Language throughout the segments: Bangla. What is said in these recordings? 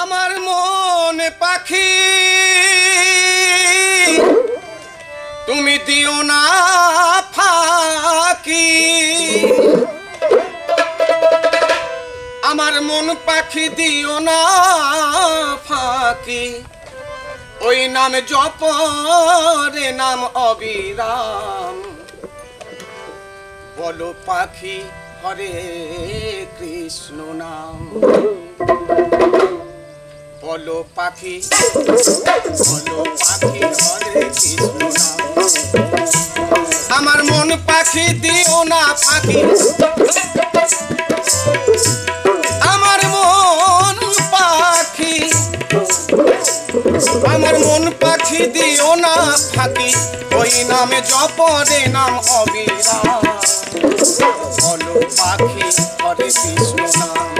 আমার মন পাখি। তুমি দিও না ফাঁকি। আমার মন পাখি দিও না ফাঁকি। ওই নাম জপ রে নাম অবিরাম। বলো পাখি হরে কৃষ্ণ নাম। বলো পাখি। বলো পাখি হরে কৃষ্ণ আমার মন পাখি দিও না ফাঁকি আমার মন পাখি। আমার মন পাখি দিও না ফাঁকি। ওই নামে জপরে নাম অবিরাম। বলো পাখি হরে কৃষ্ণ নাম।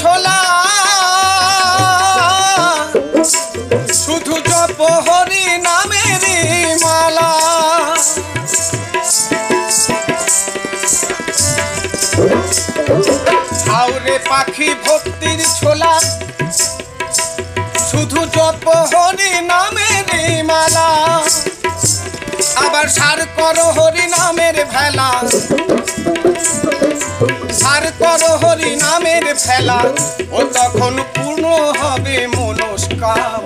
ছোলা শুধু জপ হরি নামের মালা খাও পাখি ভক্তির ছোলা। শুধু জপ হরি নামের মালা। আবার সার করো হরি নামের ভেলা। আর কর হরি নামের ফেলা, ও তখন পূর্ণ হবে মনস্কাম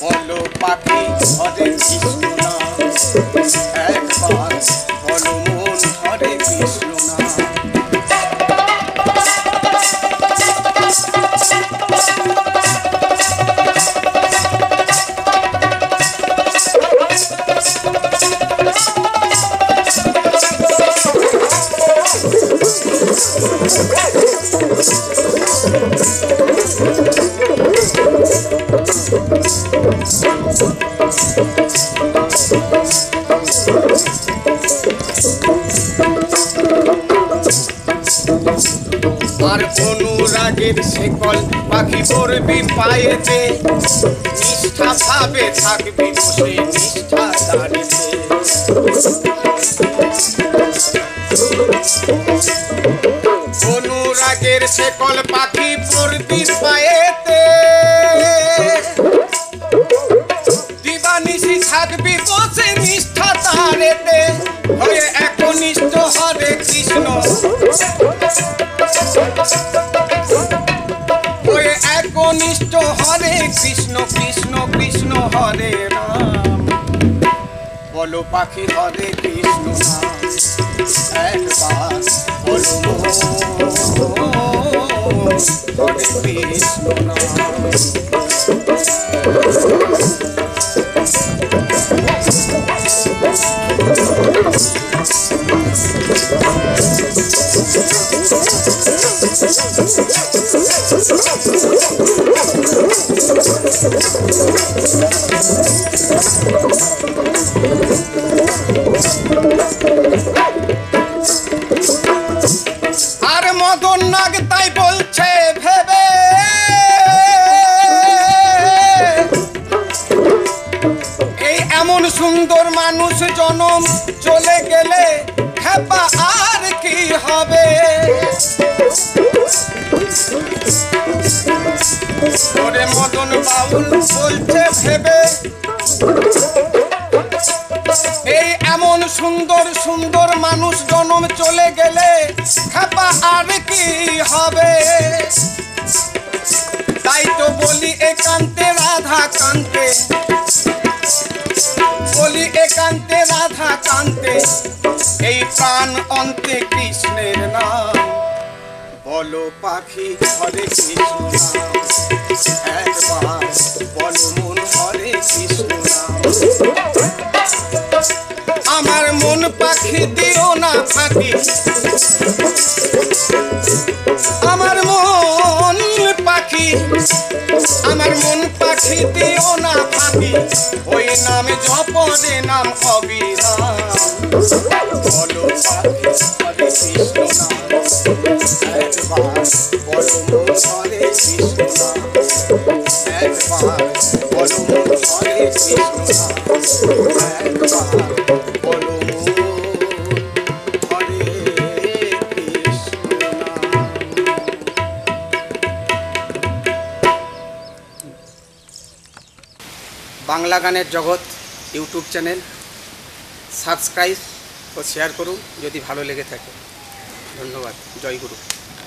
বলো পাখি হরে কৃষ্ণ নাম, একবার বলো মন হরে কৃষ্ণ নাম। আর অনুরাগের শেকল পাখি পড়বি পায়েতে। নিষ্ঠা ভাবে থাকবি বসে নিষ্ঠা দাঁড়িতে। অনুরাগের শেকল পাখি পড়বি পায়েতে। হরে রাম। বলো পাখি হরে কৃষ্ণ একবার বলো হরে কৃষ্ণ আর মদন নাগ এমন সুন্দর মানুষ জনম চলে গেলে খেপা আর কি হবে? মদন বাউল বলছে ভেবে এই এমন সুন্দর সুন্দর মানুষ জনম চলে গেলে খেপা আর কি হবে? তাই তো বলি একান্তে রাধা কান্তে। বলি একান্তে রাধা কান্তে। এই প্রাণ অন্তে কৃষ্ণের নাম। বলো পাখি হরে কৃষ্ণ একবার বলো মন হরে কৃষ্ণ আমার মন পাখি দিও না ফাঁকি। আমার মন পাখি, আমার মন পাখি দিও না ফাঁকি। ওই নামে জপরে নাম কবিরা বলো পাখি হরে কৃষ্ণ বাংলা গানের জগৎ ইউটিউব চ্যানেল সাবস্ক্রাইব ও শেয়ার করুন যদি ভালো লেগে থাকে। ধন্যবাদ। জয় গুরু।